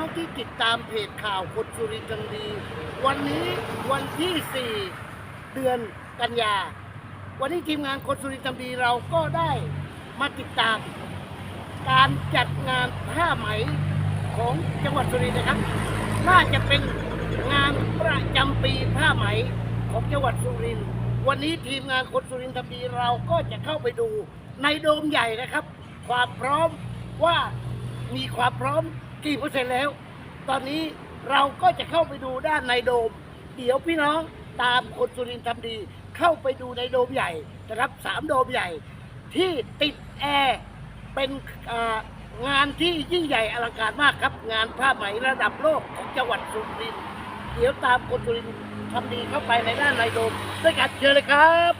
้องที่ติดตามเพจข่าวคนสุรินทร์จังดี วันนี้วันที่ 4 เดือนกันยา วันนี้ทีมงานคนสุรินทร์จังดีเราก็ได้มาติดตาม การจัดงานผ้าไหมของจังหวัดสุรินทร์นะครับ น่าจะเป็นงานประจำปีผ้าไหมของจังหวัดสุรินทร์ วันนี้ทีมงานคนสุรินทร์ทำดีเราก็จะเข้าไปดูในโดมใหญ่นะครับ ความพร้อมว่ามีความพร้อม กี่เปอร์เซ็นต์แล้ว ตอนนี้เราก็จะเข้าไปดูด้านในโดม เดี๋ยวพี่น้องตามคนสุรินทร์ทำดี เข้าไปดูในโดมใหญ่นะครับสามโดมใหญ่ ที่ติดแอร์เป็นงานที่ยิ่งใหญ่อลังการมากครับ งานผ้าไหมระดับโลกของจังหวัดสุรินทร์เดี๋ยวตามคนสุรินทร์ทำดีเข้าไปในด้านในโดมด้วยกันเชิญเลยครับ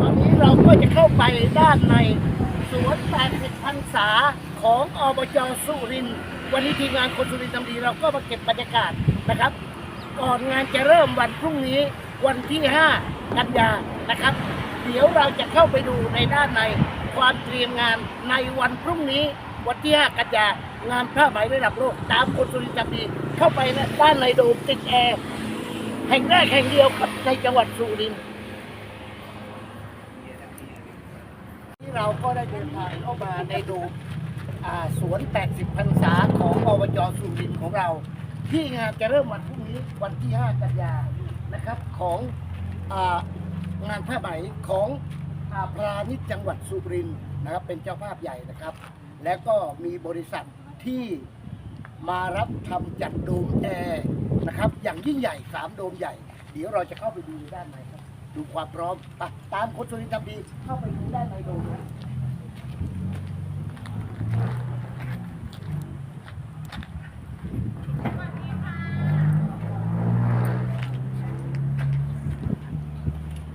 ตอนนี้เราก็จะเข้าไป ด้านใน สวน 80พรรษาของอบจสุรินทร์วันนี้ทีมงานคนสุรินทร์ทำดีเราก็มาเก็บบรรยากาศนะครับ ก่อนงานจะเริ่มวันพรุ่งนี้วันที่ 5 กันยานะครับ เดี๋ยวเราจะเข้าไปดูในด้านในความเตรียมงานในวันพรุ่งนี้วันที่ 5 กันยางานผ้าไหมระดับโลก ตามคนสุรินทร์ทำดีเข้าไปในด้านในโดมติดแอร์แห่งแรกแห่งเดียวครับในจังหวัดสุรินทร์ ที่ เราก็ได้เดินทางเข้ามาในโดมสวน 80 พรรษาของอบจสุรินทร์ของเรา ที่งานจะเริ่มวันพรุ่งนี้วันที่ 5 กันยานะครับขององานผ้าไหมของอาพราณิชจังหวัดสุรินทร์นะครับเป็นเจ้าภาพใหญ่นะครับ แล้วก็มีบริษัทที่มารับทำจัดโดมแอร์นะครับ อย่างยิ่งใหญ่3โดมใหญ่ เดี๋ยวเราจะเข้าไปดูด้านในครับ ดูความพร้อมไปตามคนสุรินทร์ทำดีเข้าไปดูด้านในโดมนะ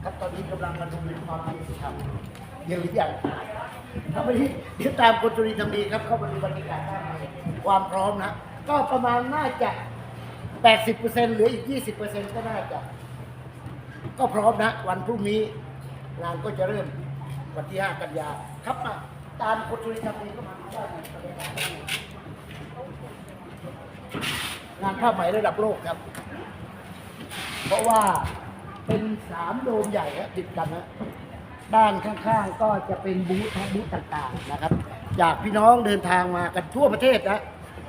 ครับตอนนี้กำลังมาดูในความจริงสิครับยังหรือยังถ้าไม่ได้เดี๋ยวตามคนสุรินทร์ทำดีครับ เข้ามาดูบรรยากาศด้านในความพร้อมนะ ก็ประมาณน่าจะ 80%เหลืออีก 20%ก็น่าจะ ก็พร้อมนะ วันพรุ่งนี้งานก็จะเริ่มวันที่ 5 กันยา ครับมาตามคนสุรินทร์ทำดีก็มาดูด้านในบรรยากาศด้านในงานผ้าไหมระดับโลกครับ เพราะว่าเป็นสามโดมใหญ่ครับติดกันนะด้านข้างๆก็จะเป็นบูธบูธต่างๆนะครับจากพี่น้องเดินทางมากันทั่วประเทศนะ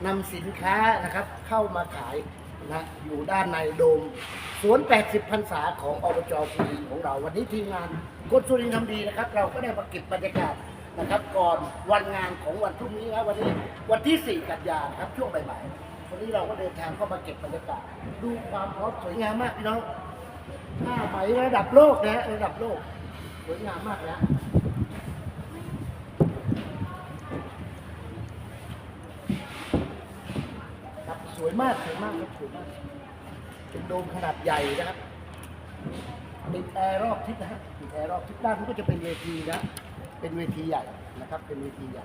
นำสินค้านะครับเข้ามาขายนะอยู่ด้านในโดม สวน 80 พรรษาของอบจสุรินของเรา วันนี้ทีมงานคนสุรินทร์ทำดีนะครับ เราก็ได้มาเก็บบรรยากาศนะครับ ก่อนวันงานของวันพรุ่งนี้นะวันนี้วันที่ 4 กันยายนครับช่วงบ่ายๆวันนี้เราก็เดินทางเข้ามาเก็บบรรยากาศ ดูความพร้อมสวยงามมากพี่น้องผ้าไหมระดับโลกนะระดับโลกสวยงามมากนะสวยมากสวยมากครับสวยมาก เป็นโดมขนาดใหญ่นะครับติดแอร์รอบทิศนะฮะติดแอร์รอบทิศด้านนี้ก็จะเป็นเวทีนะเป็นเวทีใหญ่นะครับ เป็นเวทีใหญ่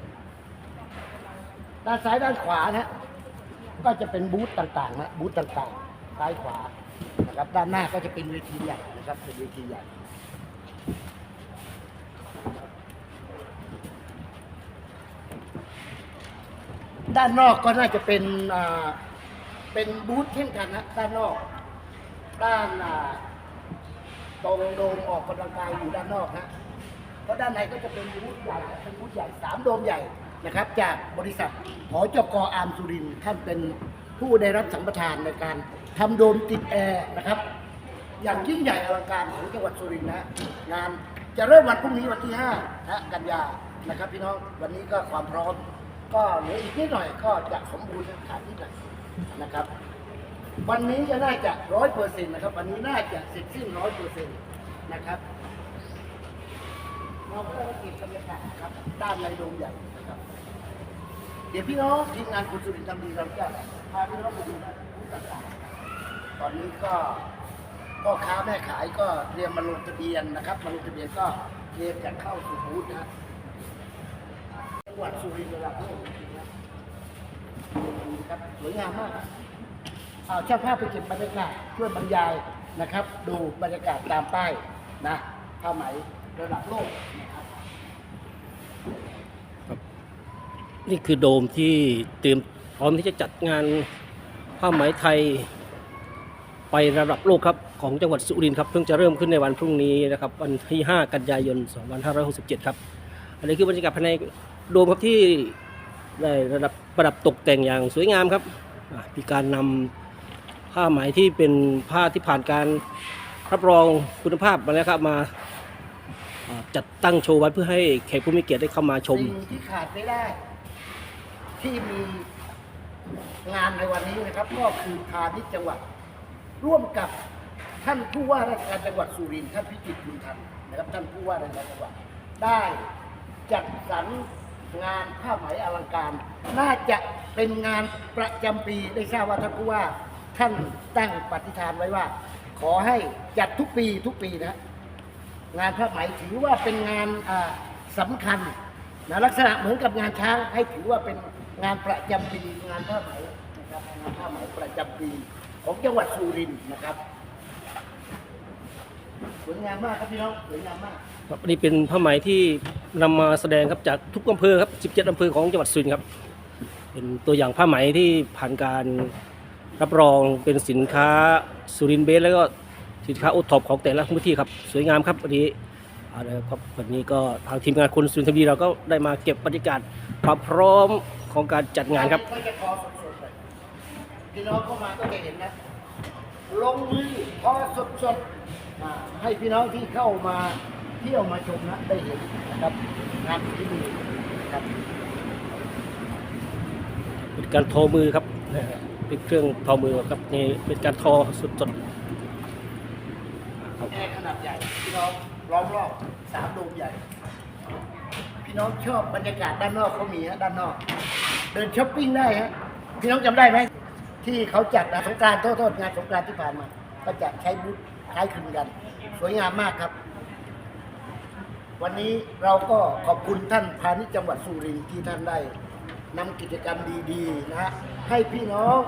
ด้านซ้ายด้านขวานะก็จะเป็นบูธต่างๆนะบูธต่างๆ ซ้ายขวานะครับ ด้านหน้าก็จะเป็นเวทีใหญ่นะครับ เป็นเวทีใหญ่ด้านนอกก็น่าจะเป็นอ่าเป็นบูธเช่นกันนะด้านนอก ด้านอ่าตรงโดมออกกำลังกายอยู่ด้านนอกนะเพราะด้านในก็จะเป็นบูธใหญ่เป็นบูธใหญ่สามโดมใหญ่นะครับ จากบริษัทหอจกอาร์มสุรินท่านเป็นผู้ได้รับสัมปทานในการทำโดมติดแอร์นะครับ อย่างยิ่งใหญ่อลังการของจังหวัดสุรินทร์นะงานจะเริ่มวันพรุ่งนี้วันที่5นะกันยานะครับ พี่น้องวันนี้ก็ความพร้อม ก็เหลืออีกนิดหน่อยก็จะสมบูรณ์ขาดนิดหน่อยนะครับ วันนี้จะน่าจะร้อยเปอร์เซ็นต์นะครับ วันนี้น่าจะเสร็จสิ้นร้อยเปอร์เซ็นต์นะครับเราก็ได้เก็บบรรยากาศครับด้านในโรงใหญ่นะครับ เดี๋ยวพี่น้องทีมงานคุณสุรินทร์ทำดีเราจะพาพี่น้องไปดูบูธต่างๆตอนนี้ก็พ่อค้าแม่ขายก็เตรียมมาลงทะเบียนนะครับ มาลงทะเบียนก็เตรียมจะเข้าสู่บูธนะจังหวัดสุรินทร์ระดับโลกจริงนะครับสวยงามมาก เอาช่างภาพไปเก็บบรรยากาศช่วยบรรยายนะครับ ดูบรรยากาศตามป้ายนะผ้าไหมระดับโลกนะครับนี่คือโดมที่เตรียมพร้อมที่จะจัดงานผ้าไหมไทยไประดับโลกครับของจังหวัดสุรินทร์ครับเพิ่งจะเริ่มขึ้นในวันพรุ่งนี้นะครับวันที่ 5 กันยายน 2567 ครับ อันนี้คือบรรยากาศภายในโดมครับที่ได้ระดับประดับตกแต่งอย่างสวยงามครับมีการนำ ผ้าไหมที่เป็นผ้าที่ผ่านการรับรองคุณภาพมาแล้วครับมาจัดตั้งโชว์ไว้เพื่อให้แขกผู้มีเกียรติได้เข้ามาชม สิ่งที่ขาดไม่ได้ ที่มีงานในวันนี้นะครับ ก็คือพาณิชย์จังหวัด ร่วมกับท่านผู้ว่าราชการจังหวัดสุรินทร์ท่านพิจิตรบุญธรรมนะครับ ท่านผู้ว่าราชการจังหวัดได้จัดสรรงานผ้าไหมอลังการ น่าจะเป็นงานประจำปีได้ทราบว่าท่านผู้ว่า ท่านตั้งปฏิฐานไว้ว่า ขอให้จัดทุกปีทุกปีนะงานผ้าไหมถือว่าเป็นงานอ่าสำคัญนะลักษณะเหมือนกับงานช้างให้ถือว่าเป็นงานประจำปีงานผ้าไหมนะครับงานผ้าไหมประจำปีของจังหวัดสุรินทร์นะครับสวยงามมากครับพี่น้องสวยงามมากครับอันนี้เป็นผ้าไหมที่นำมาแสดงครับจากทุกอำเภอครับ 17อำเภอของจังหวัดสุรินทร์ครับ เป็นตัวอย่างผ้าไหมที่ผ่านการ รับรองเป็นสินค้าสุรินทร์เบสแล้วก็สินค้าโอท็อปของแต่ละพื้นที่ครับ สวยงามครับวันนี้เอาละครับวันนี้ก็ทางทีมงานคนสุรินทร์ทีวีเราก็ได้มาเก็บบรรยากาศความพร้อมของการจัดงานครับก็จะคอสดๆเลยพี่น้องเข้ามาก็จะเห็นนะลงมือคอสดๆอ่าให้พี่น้องที่เข้ามาเที่ยวมาชมนะได้เห็นนะครับงานที่นี่นะครับเป็นการทอมือครับนะฮะ เป็นเครื่องทอมือครับนี่เป็นการทอสุดๆครับแอร์ขนาดใหญ่พี่น้องล้อมรอบสามโดมใหญ่ พี่น้องชอบบรรยากาศด้านนอกเขามีฮะด้านนอก เดินช้อปปิ้งได้ฮะพี่น้องจำได้ไหมที่เขาจัดนะสงการโทษโทษงานสงการที่ผ่านมาก็จะใช้บูธคล้ายคลึงกัน สวยงามมากครับ วันนี้เราก็ขอบคุณท่านพาณิชย์จังหวัดสุรินทร์ที่ท่านได้นำกิจกรรมดีๆนะฮะ ให้พี่น้อง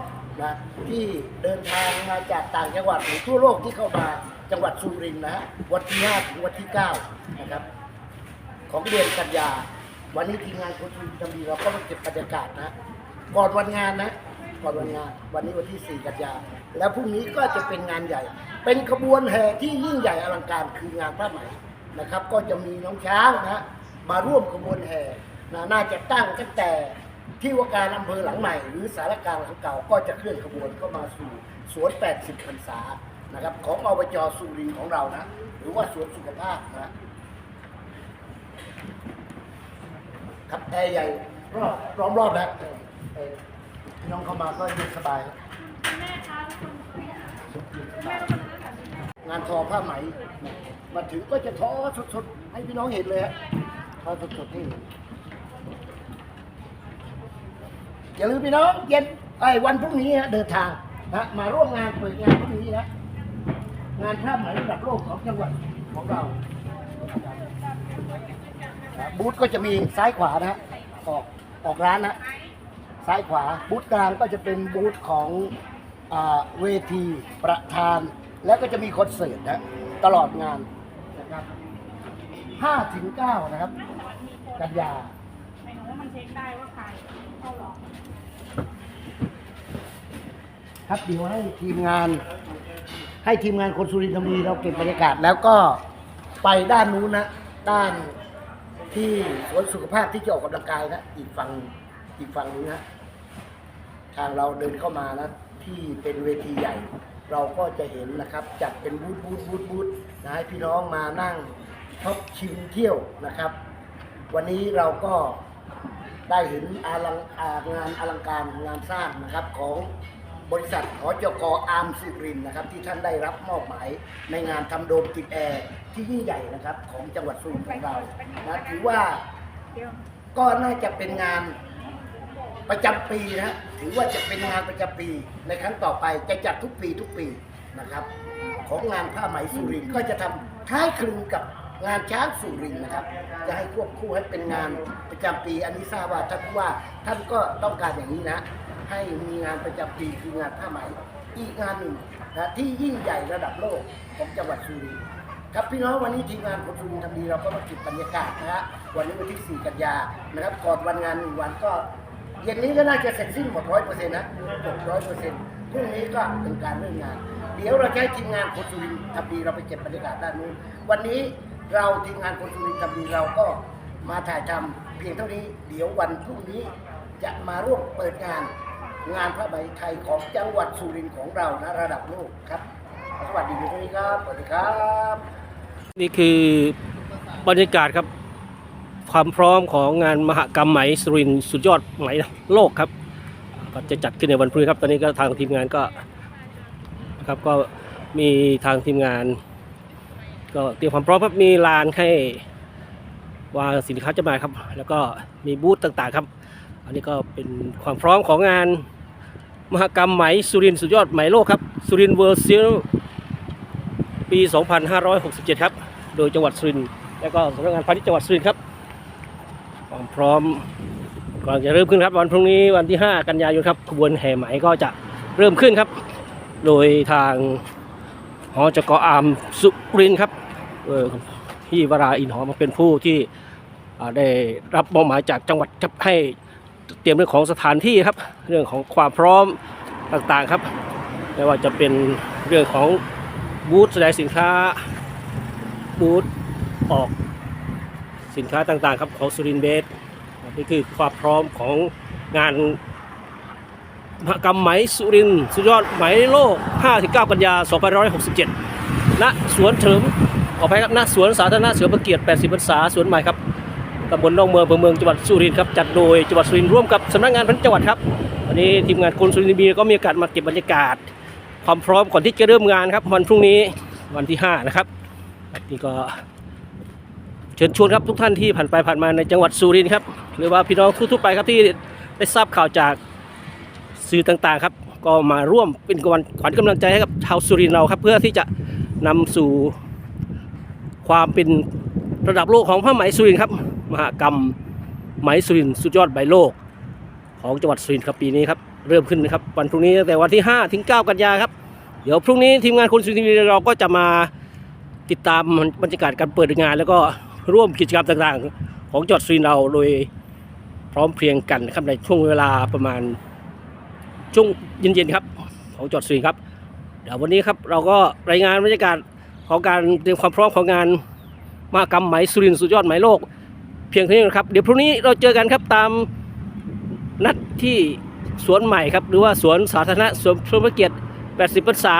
นะที่เดินทางมาจากต่างจังหวัดหรือทั่วโลกที่เข้ามาจังหวัดสุรินทร์นะวันที่5ถึงวันที่9นะครับของเดือนกันยา วันนี้ทีมงานคนสุรินทำดีเราก็มาเก็บบรรยากาศนะ ก่อนวันงานนะ ก่อนวันงาน วันนี้วันที่ 4 กันยา แล้วพรุ่งนี้ก็จะเป็นงานใหญ่ เป็นขบวนแห่ที่ยิ่งใหญ่อลังการคืองานผ้าไหมนะครับ ก็จะมีน้องช้างนะ มาร่วมขบวนแห่นะน่าจะตั้งตั้งแต่ ที่ว่าการอำเภอหลังใหม่ หรือสารกลางหลังเก่าก็จะเคลื่อนขบวนเข้ามาสู่สวน 80พรรษานะครับ ของอบจสุรินทร์ของเรานะ หรือว่าสวนสุขภาพนะครับแอร์ใหญ่รอบล้อมรอบแล้วพี่น้องเข้ามาก็เย็นสบายงานทอผ้าไหมมาถึงก็จะทอสดๆ ให้พี่น้องเห็นเลยฮะทอสดๆนี่ อย่าลืมพี่น้องเย็นไอ้วันพรุ่งนี้ฮะเดินทางนะมาร่วมงานเปิดงานพรุ่งนี้นะงานผ้าไหมระดับโลกของจังหวัดของเราบูธก็จะมีซ้ายขวานะฮะออกออกร้านนะซ้ายขวาบูธกลางก็จะเป็นบูธของอาเวทีประธาน แล้วก็จะมีคอนเสิร์ตนะตลอดงานนะครับ5ถึง9นะครับ กันยา หมายถึงว่ามันเช็คได้ว่าใครเข้าหรอก ครับเดี๋ยวให้ทีมงาน ให้ทีมงานคนสุรินทร์ธรรมดีเราเก็บบรรยากาศแล้วก็ไปด้านนู้นนะด้านที่สวนสุขภาพที่จะออกกำลังกายนะอีกฝั่งอีกฝั่งนึงนะทางเราเดินเข้ามานะที่เป็นเวทีใหญ่ เราก็จะเห็นนะครับ จัดเป็นบูธบูธบูธบูธนะให้พี่น้องมานั่งช็อปชิมเที่ยวนะครับ วันนี้เราก็ได้เห็นอลังอางานอลังการงานสร้างนะครับของ บริษัทหจกอาร์มสุรินทร์นะครับที่ท่านได้รับมอบหมายในงานทำโดมติดแอร์ที่ยิ่งใหญ่นะครับของจังหวัดสุรินทร์ของเรานะถือว่าก็น่าจะเป็นงานประจำปีนะถือว่าจะเป็นงานประจำปีในครั้งต่อไปจะจัดทุกปีทุกปีนะครับ ของงานผ้าไหมสุรินทร์ก็จะทำคล้ายคลึงกับ งานช้างสุรินทร์นะครับ จะให้ควบคู่ให้เป็นงานประจำปีอันนี้ทราบว่าท่านผู้ว่าท่านก็ต้องการอย่างนี้นะ ให้มีงานประจำปีคืองานผ้าไหมอีกงานหนึ่งนะที่ยิ่งใหญ่ระดับโลกของจังหวัดสุรินทร์ครับพี่น้องวันนี้ทีมงานคนสุรินทร์ทำดีเราก็มาเก็บบรรยากาศนะฮะวันนี้วันที่ 4 กันยานะครับก่อนวันงานหนึ่งวันก็เย็นนี้ก็น่าจะเสร็จสิ้นหมดร้อยเปอร์เซ็นต์นะเกือบร้อยเปอร์เซ็นต์พรุ่งนี้ก็เป็นการเริ่มงาน เดี๋ยวเราให้ทีมงานคนสุรินทร์ทำดีเราไปเก็บบรรยากาศด้านนู้นวันนี้ เราทีมงานคนสุรินทร์ทีเราก็มาถ่ายทำเพียงเท่านี้ เดี๋ยววันพรุ่งนี้จะมาร่วมเปิดงาน งานผ้าไหมไทยของจังหวัดสุรินทร์ของเรานะระดับโลกครับ สวัสดีทุกท่านครับสวัสดีครับ นี่คือบรรยากาศครับ ความพร้อมของงานมหกรรมไหมสุรินทร์สุดยอดไหมโลกครับ ก็จะจัดขึ้นในวันพรุ่งนี้ครับ ตอนนี้ก็ทางทีมงานก็นะครับก็มีทางทีมงาน ก็เตรียมความพร้อมครับมีลานให้วางสินค้าจำหน่ายครับ แล้วก็มีบูธต่างๆครับ อันนี้ก็เป็นความพร้อมของงานมหกรรมไหมสุรินทร์สุดยอดไหมโลกครับสุรินทร์เวิลด์ซีรีส์ปี 2567 ครับ โดยจังหวัดสุรินทร์และก็สำนักงานพาณิชย์จังหวัดสุรินทร์ครับความพร้อมก่อนจะเริ่มขึ้นครับ วันพรุ่งนี้วันที่ 5 กันยายนครับขบวนแห่ไหมก็จะเริ่มขึ้นครับ โดยทางหอจกอามสุรินทร์ครับ ออพี่วราอินหอมเป็นผู้ที่ได้รับมอบหมายจากจังหวัดครับให้เตรียมเรื่องของสถานที่ครับ เรื่องของความพร้อมต่างๆครับไม่ว่าจะเป็นเรื่องของบูธแสดงสินค้าบูธออกสินค้าต่างๆ ครับของสุรินเบสนี่คือความพร้อมของงานมหกรรมไหมสุรินสุดยอดไหมโลก 5-9 กันยา 2567 ณ สวนเถิม ขอไปครับณสวนสาธารณะเสือประเกียรติ 80พรรษาสวนใหม่ครับตำบลหนองเมืองอำเภอเมืองจังหวัดสุรินทร์ครับจัดโดยจังหวัดสุรินทร์ร่วมกับสำนักงานพันจังหวัดครับวันนี้ทีมงานคนสุรินทร์มีก็มีโอกาสมาเก็บบรรยากาศ ความพร้อมก่อนที่จะเริ่มงานครับวันพรุ่งนี้วันที่ 5 นะครับนี่ก็เชิญชวนครับทุกท่านที่ผ่านไปผ่านมาในจังหวัดสุรินทร์ครับหรือว่าพี่น้องทั่วๆไปครับที่ได้ทราบข่าวจากสื่อต่างๆครับ ก็มาร่วมเป็นกำลังขวัญกำลังใจให้กับชาวสุรินทร์เราครับ เพื่อที่จะนำสู่ ความเป็นระดับโลกของผ้าไหมสุรินครับ มหกรรมไหมสุรินสุดยอดใบโลก ของจังหวัดสุรินครับปีนี้ครับเริ่มขึ้นนะครับวันพรุ่งนี้ตั้งแต่วันที่ 5 ถึง 9 กันยาครับ เดี๋ยวพรุ่งนี้ทีมงานคนสุรินทร์เราก็จะมาติดตามบรรยากาศการเปิดงาน แล้วก็ร่วมกิจกรรมต่างๆ ของจังหวัดสุรินทร์เราโดยพร้อมเพรียงกันนะครับในช่วงเวลาประมาณช่วงเย็นๆครับของจังหวัดสุรินทร์ครับเดี๋ยววันนี้ครับเราก็รายงานบรรยากาศ ของการเตรียมความพร้อมของงานมหกรรมไหมสุรินทร์สุดยอดไหมโลก เพียงเท่านี้นะครับ เดี๋ยวพรุ่งนี้เราเจอกันครับตามนัดที่สวนใหม่ครับ หรือว่าสวนสาธารณะสวนพระเกียรติ 80พรรษา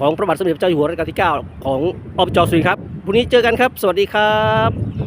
ของพระบาทสมเด็จพระเจ้าอยู่หัวรัชกาลที่ 9 ของอบจสุรินทร์ครับพรุ่งนี้เจอกันครับ สวัสดีครับ